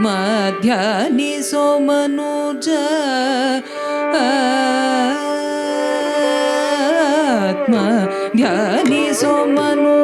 మధ్యాహ్ని సోమనుజ ఆత్మ. ధ్యాని సోమను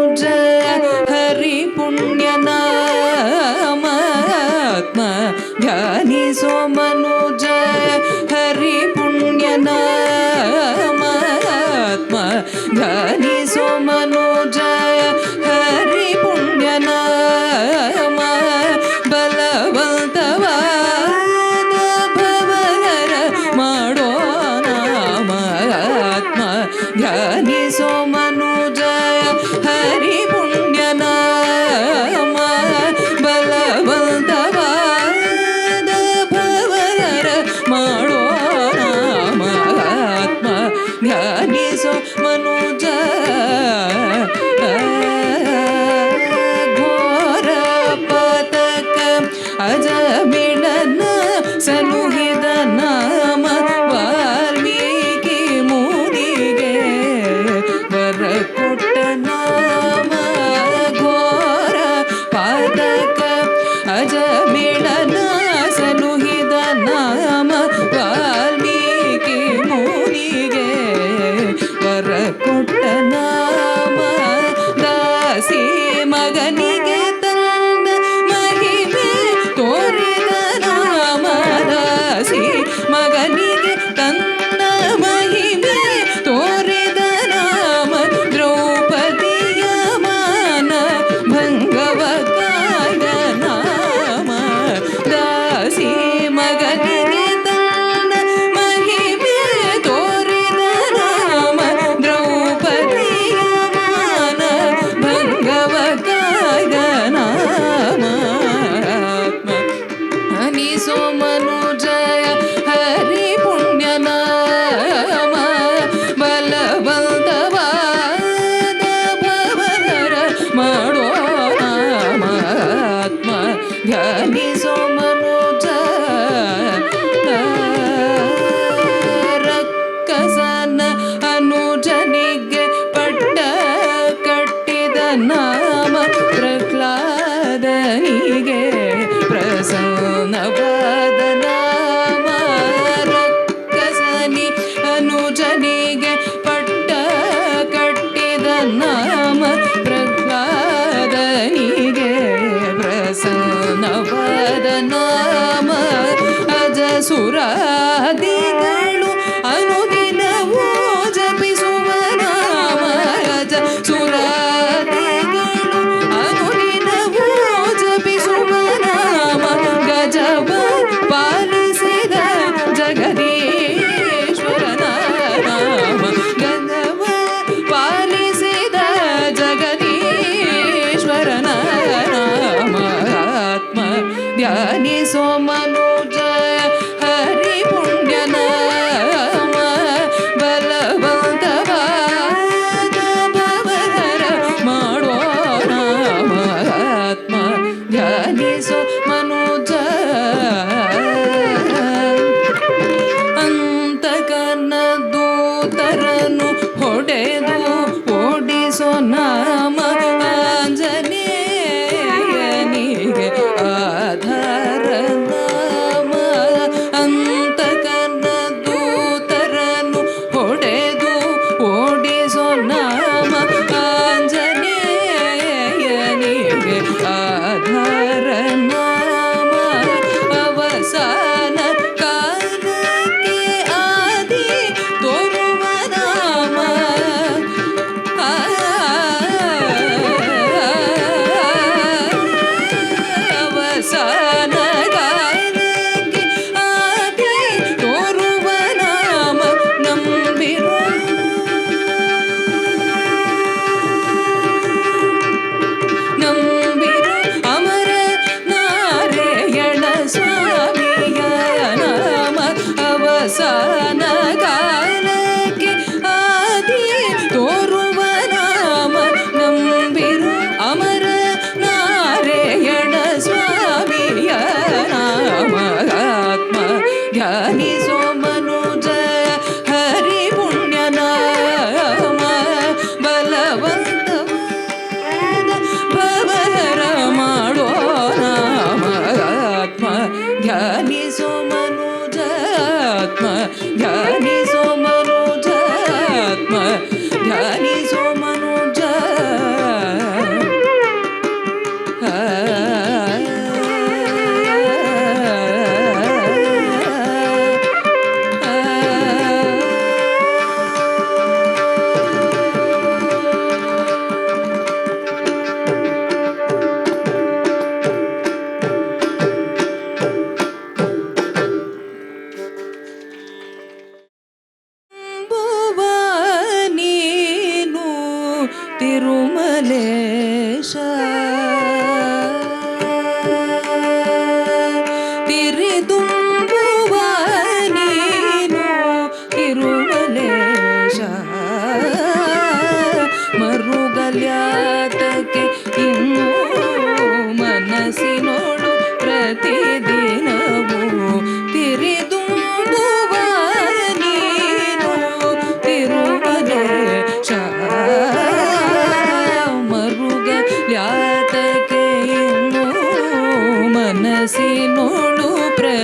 ராஜமேளன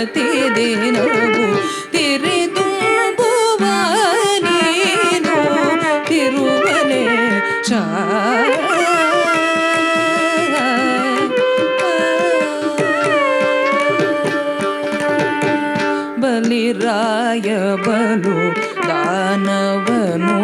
ಪ್ರತಿದಿನವೂ ತಿರಿದುಂಬುವ ನೀನು ತಿರುವನೆ ಬಲಿರಾಯ ಬಲು ದಾನವನು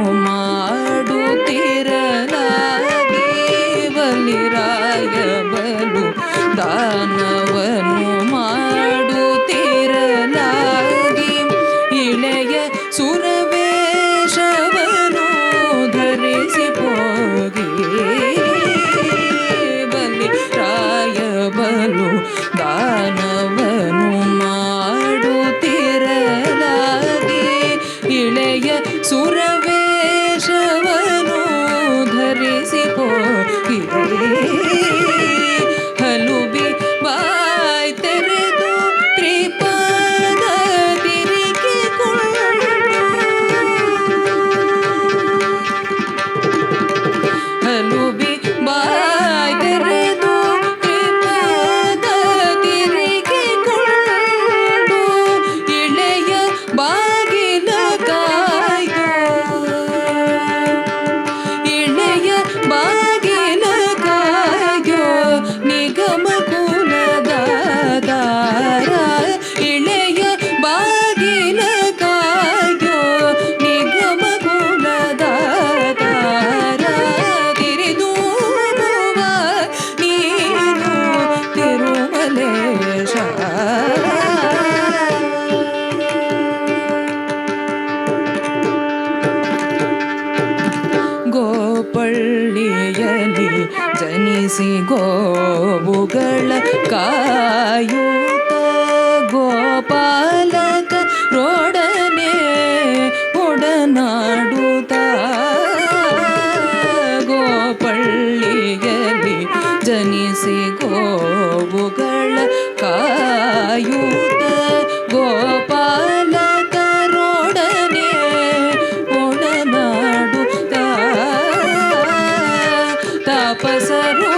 ಪಸರು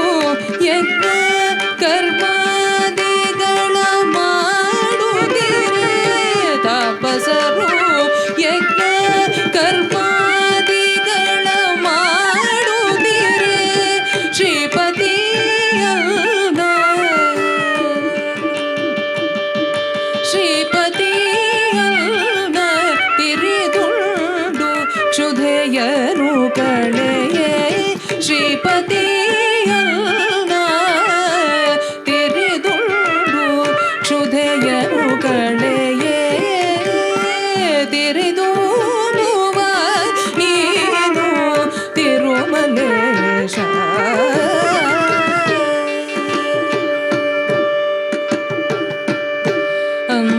ಯಜ್ಞ ಕರ್ಮಾದಿಗಳ ಮಾಡುಗಿರೆ. ತಪಸರು ಯಜ್ಞ ಕರ್ಮಾದಿಗಳ ಮಾಡುಗಿರೆ. ಶ್ರೀಪತಿಯ ಶ್ರೀಪತಿಯ ತಿರಿಗೊಂಡು ಕ್ಷುಧೆಯರು ಕಳೆಯೇ ಶ್ರೀಪತಿ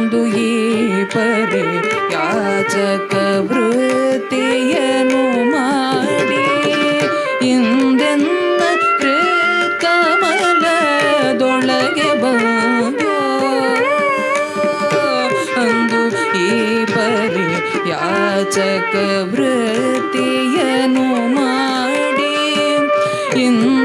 ಪರಿ ಯಾಚಕ ವೃತ್ತಿಯನು ಮಾಡಿ ಇಂದೆನ್ನ ಕಮಲದೊಳಗೆ ಬಂದು ಅಂದು ಈ ಪರಿ ಯಾಚಕ ವೃತ್ತಿಯನು ಮಾಡಿ ಇಂದ